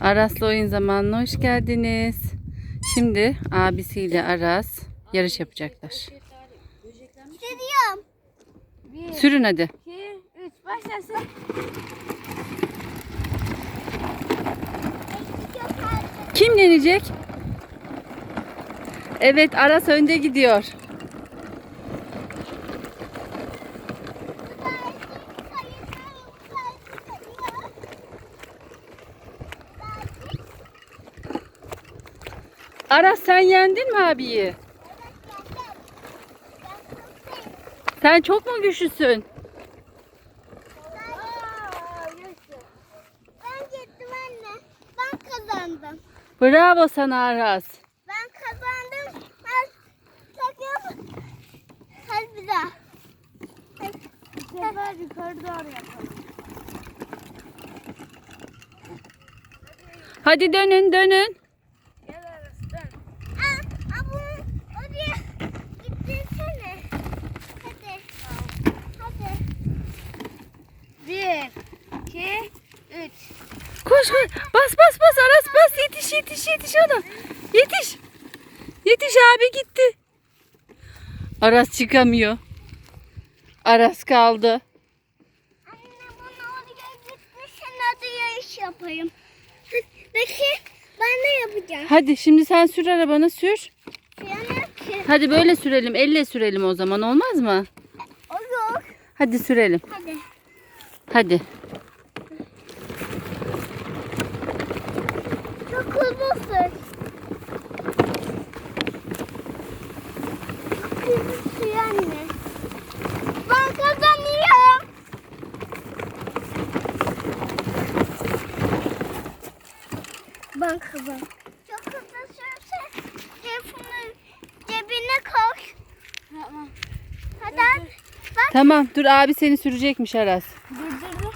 Aras'la oyun zamanına hoş geldiniz. Şimdi abisiyle Aras yarış yapacaklar. Gidiyorum. Bir, Sürün hadi. iki, üç. Başlasın. Kim yenecek? Evet Aras önde gidiyor. Aras sen yendin mi abiyi? Sen çok mu güçlüsün? Aa, yaşa. Ben gittim anne. Ben kazandım. Bravo sana Aras. Ben kazandım. Ben takıyorum. Hadi bir daha. Bu sefer yukarı doğru yapalım. Hadi dönün dönün. Bir, iki, üç. Koş koş. Bas bas bas Aras bas. Yetiş yetiş yetiş ona. Yetiş. Yetiş abi gitti. Aras çıkamıyor. Aras kaldı. Anne bunu oraya gittirsen hadi yarış yapayım. Peki ben de yapacağım. Hadi şimdi sen sür arabanı sür. Hadi böyle sürelim. Elle sürelim o zaman olmaz mı? Olur. Hadi sürelim. Hadi. Hadi. Çok hızlısın. Çok hızlısın anne. Ben kazanıyorum. Ben kazan. Çok hızlı sürse telefonu cebine koy. Tamam. Hadi. Tamam dur abi seni sürecekmiş Aras. Dur dur dur.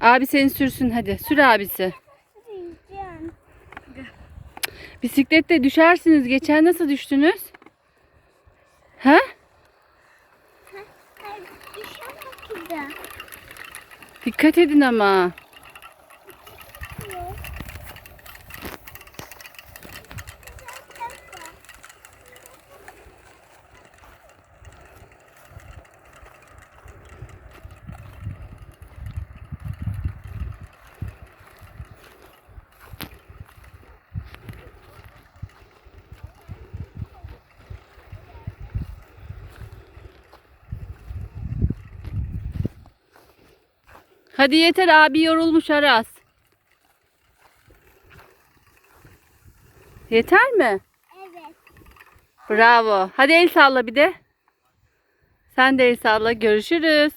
Abi seni sürsün hadi. Sür abisi. Süreceğim. Bisiklette düşersiniz. Geçen nasıl düştünüz? Ha? Dikkat edin ama. Hadi yeter abi yorulmuş Aras. Yeter mi? Evet. Bravo. Hadi el salla bir de. Sen de el salla. Görüşürüz.